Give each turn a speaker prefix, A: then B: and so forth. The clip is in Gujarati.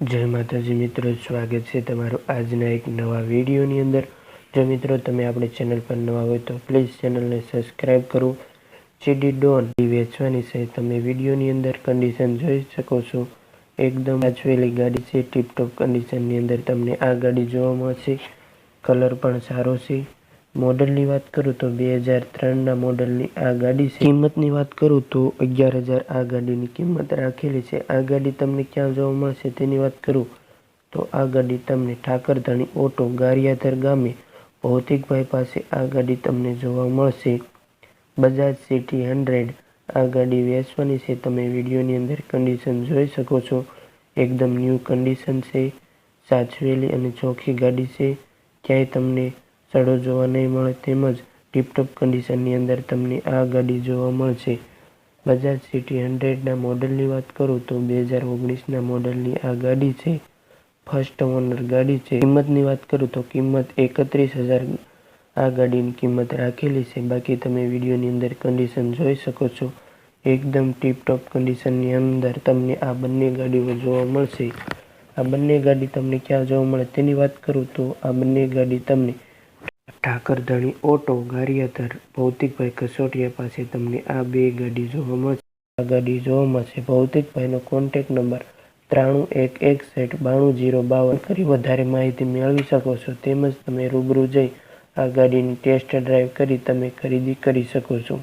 A: જય માતાજી મિત્રો, સ્વાગત છે તમારું આજના એક નવા વિડીયોની અંદર. જો મિત્રો, તમે આપણી ચેનલ પર નવા હોય તો પ્લીઝ ચેનલને સબસ્ક્રાઈબ કરો સીડી ડોન વેચવાની છે તમે વિડીયોની અંદર કન્ડિશન જોઈ શકો છો. એકદમ વાંચવેલી ગાડી છે ટીપટોપ કન્ડિશનની અંદર તમને આ ગાડી જોવા મળશે. કલર પણ સારો છે. મોડલની વાત કરું તો બે હજાર ત્રણના મોડલની આ ગાડી છે. કિંમતની વાત કરું તો અગિયાર હજાર આ ગાડીની કિંમત રાખેલી છે. આ ગાડી તમને ક્યાં જોવા મળશે તેની વાત કરું તો આ ગાડી તમને ઠાકરધાણી ઓટો ગારિયાધર ગામે ભૌતિકભાઈ પાસે આ ગાડી તમને જોવા મળશે. Bajaj city hundred. આ ગાડી વેચવાની છે. તમે વિડીયોની અંદર કન્ડિશન જોઈ શકો છો. એકદમ ન્યૂ કન્ડિશન છે. સાચવેલી અને ચોખ્ખી ગાડી છે. ક્યાંય તમને સડો જોવા નહીં મળે તેમજ ટીપટોપ કન્ડિશનની અંદર તમને આ ગાડી જોવા મળશે. બજાજ સિટી હંડ્રેડના મોડલની વાત કરું તો બે હજાર ઓગણીસના મોડલની આ ગાડી છે. ફર્સ્ટ ઓનર ગાડી છે. કિંમતની વાત કરું તો કિંમત એકત્રીસ હજાર આ ગાડીની કિંમત રાખેલી છે. બાકી તમે વિડીયોની અંદર કન્ડિશન જોઈ શકો છો. એકદમ ટીપટોપ કન્ડિશનની અંદર તમને આ બંને ગાડીઓ જોવા મળશે. આ બંને ગાડી તમને ક્યાં જોવા મળે તેની વાત કરું તો આ બંને ગાડી તમને ઠાકરધણી ઓટો, ગારિયાધર, ભૌતિકભાઈ કસોટિયા પાસે તમને આ બે ગાડી જોવા મળશે. આ ગાડી જોવા મળશે. ભૌતિકભાઈનો કોન્ટેક નંબર ત્રાણું એક એકસઠ બાણું જીરો બાવન કરી વધારે માહિતી મેળવી શકો છો. તેમજ તમે રૂબરૂ જઈ આ ગાડીની ટેસ્ટ ડ્રાઈવ કરી તમે ખરીદી કરી શકો છો.